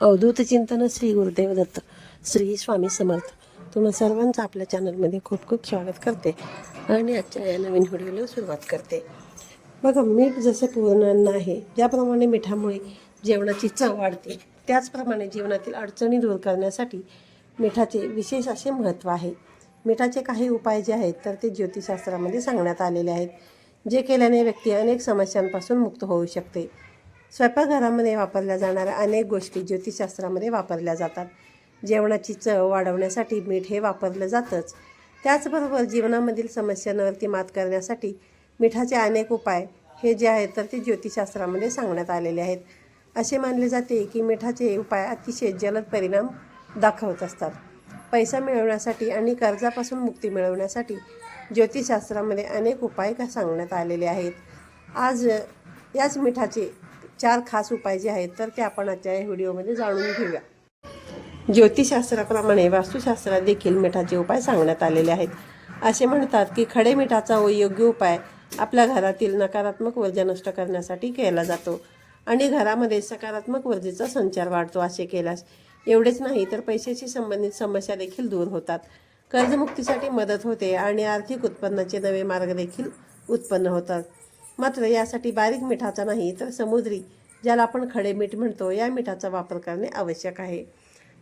अवधूत चिंतन श्री गुरुदेव दत्त श्री स्वामी समर्थ. तुम्हा सर्वांचं आपल्या चॅनलमध्ये खूप खूप स्वागत करते आणि आजच्या या नवीन व्हिडिओला सुरुवात करते. बघा मीठ जसं पूर्ण आहे ज्याप्रमाणे मिठामुळे जेवणाची चव वाढते त्याचप्रमाणे जीवनातील अडचणी दूर करण्यासाठी मिठाचे विशेष असे महत्त्व आहे. मिठाचे काही उपाय जे आहेत तर ते ज्योतिषशास्त्रामध्ये सांगण्यात आलेले आहेत जे केल्याने व्यक्ती अनेक समस्यांपासून मुक्त होऊ शकते. स्वयंपाकघरामध्ये वापरल्या जाणाऱ्या अनेक गोष्टी ज्योतिषशास्त्रामध्ये वापरल्या जातात. जेवणाची चव वाढवण्यासाठी मीठ हे वापरलं जातंच. त्याचबरोबर जीवनामधील समस्यांवरती मात करण्यासाठी मिठाचे अनेक उपाय हे जे आहेत तर ते ज्योतिषशास्त्रामध्ये सांगण्यात आलेले आहेत. असे मानले जाते की मिठाचे उपाय अतिशय जलद परिणाम दाखवत असतात. पैसा मिळवण्यासाठी आणि कर्जापासून मुक्ती मिळवण्यासाठी ज्योतिषशास्त्रामध्ये अनेक उपाय का सांगण्यात आलेले आहेत. आज याच मिठाचे चार खास उपाय जे आहेत तर ते आपण आजच्या या व्हिडिओमध्ये जाणून घेऊया. ज्योतिषशास्त्राप्रमाणे वास्तुशास्त्रात देखील मिठाचे उपाय सांगण्यात आलेले आहेत. असे म्हणतात की खडे मिठाचा व योग्य उपाय आपल्या घरातील नकारात्मक ऊर्जा नष्ट करण्यासाठी केला जातो आणि घरामध्ये सकारात्मक ऊर्जेचा संचार वाढतो असे केल्यास एवढेच नाही तर पैशाशी संबंधित समस्या देखील दूर होतात. कर्जमुक्तीसाठी मदत होते आणि आर्थिक उत्पन्नाचे नवे मार्ग देखील उत्पन्न होतात. मात्र यासाठी बारीक मिठाचा नाही तर समुद्री ज्याला आपण खडे मीठ म्हणतो या मिठाचा वापर करणे आवश्यक आहे.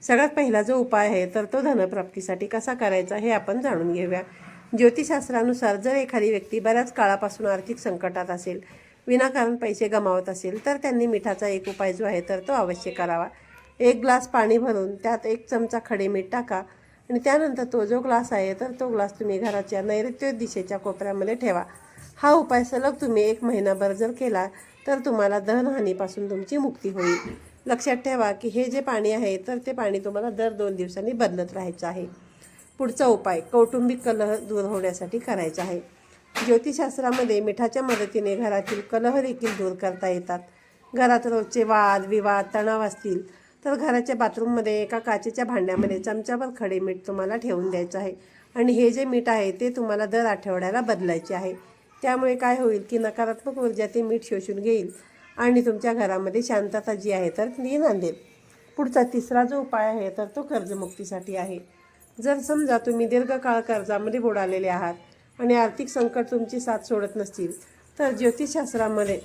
सगळ्यात पहिला जो उपाय आहे तर तो धनप्राप्तीसाठी कसा करायचा हे आपण जाणून घेऊया. ज्योतिषशास्त्रानुसार जर एखादी व्यक्ती बऱ्याच काळापासून आर्थिक संकटात असेल विनाकारण पैसे गमावत असेल तर त्यांनी मिठाचा एक उपाय जो आहे तर तो अवश्य करावा. एक ग्लास पाणी भरून त्यात एक चमचा खडे मीठ टाका आणि त्यानंतर तो जो ग्लास आहे तर तो ग्लास तुम्ही घराच्या नैऋत्य दिशेच्या कोपऱ्यामध्ये ठेवा. हा उपाय सलग तुम्ही एक महिनाभर जर केला तर तुम्हाला दहनहानीपासून तुमची मुक्ती होईल. लक्षात ठेवा की हे जे पाणी आहे तर ते पाणी तुम्हाला दर दोन दिवसांनी बदलत राहायचं आहे. पुढचा उपाय कौटुंबिक कलह दूर होण्यासाठी करायचा आहे. ज्योतिषशास्त्रामध्ये मिठाच्या मदतीने घरातील कलह देखील दूर करता येतात. घरात रोजचे वाद विवाद तणाव असतील तर घराच्या बाथरूममध्ये एका काचेच्या भांड्यामध्ये चमच्यावर खडे मीठ तुम्हाला ठेवून द्यायचं आहे. आणि हे जे मीठ आहे ते तुम्हाला दर आठवड्याला बदलायचे आहे. त्यामुळे काय होईल की नकारात्मक ऊर्जा ते मीठ शोषून घेईल आणि तुमच्या घरामध्ये शांतता जी आहे तर ती नांदेल. पुढचा तिसरा जो उपाय आहे तर तो कर्जमुक्तीसाठी आहे. जर समजा तुम्ही दीर्घकाळ कर्जामध्ये बुडालेले आहात आणि आर्थिक संकट तुमची साथ सोडत नसतील तर ज्योतिषशास्त्रामध्ये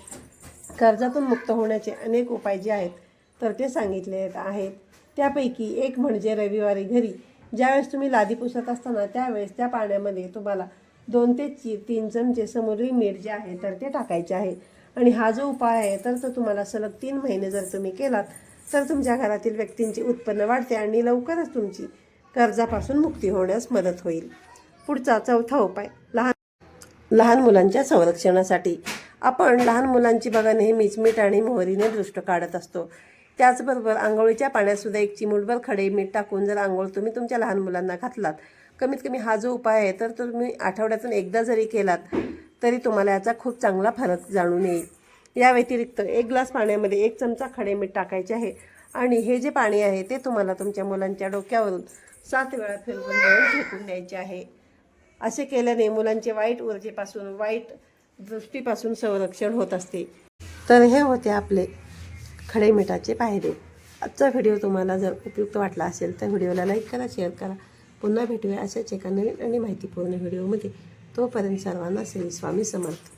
कर्जातून मुक्त होण्याचे अनेक उपाय जे आहेत तर ते सांगितले आहेत. त्यापैकी एक म्हणजे रविवारी घरी. ज्यावेळेस तुम्ही लादी पुसत असताना त्यावेळेस त्या पाण्यामध्ये तुम्हाला दोन ते ची तीन चमचे समोरली मीठ जे आहे तर ते टाकायचे आहे. आणि हा जो उपाय आहे तर तो तुम्हाला सलग तीन महिने जर तुम्ही केलात तर तुमच्या घरातील व्यक्तींचे उत्पन्न वाढते आणि लवकरच तुमची कर्जापासून मुक्ती होण्यास मदत होईल. पुढचा चौथा उपाय लहान लहान मुलांच्या संरक्षणासाठी. आपण लहान मुलांची बघा नेहमीच मीठ आणि मोहरीने दृष्ट काढत असतो. त्याचबरोबर आंघोळीच्या पाण्यातसुद्धा एक चिमूटभर खडे मीठ टाकून जर आंघोळ तुम्ही तुमच्या लहान मुलांना घातलात कमीत कमी हा जो उपाय आहे तर तुम्ही आठवड्यातून एकदा जरी केलात तरी तुम्हाला याचा खूप चांगला फरक जाणून येईल. या व्यतिरिक्त एक ग्लास पाण्यामध्ये एक चमचा खडे मीठ टाकायचे आहे आणि हे जे पाणी आहे ते तुम्हाला तुमच्या मुलांच्या डोक्यावरून सात वेळा फिरवून मिळून फेकून द्यायचे आहे. असे केल्याने मुलांचे वाईट ऊर्जेपासून वाईट दृष्टीपासून संरक्षण होत असते. तर हे होते आपले खडे मिठाचे पायरे आजचा व्हिडिओ तुम्हाला जर उपयुक्त वाटला असेल तर व्हिडिओला लाईक करा शेअर करा. पुन्हा भेटूया अशाच एका नवीन आणि माहितीपूर्ण व्हिडिओमध्ये. तोपर्यंत सर्वांना श्री स्वामी समर्थ.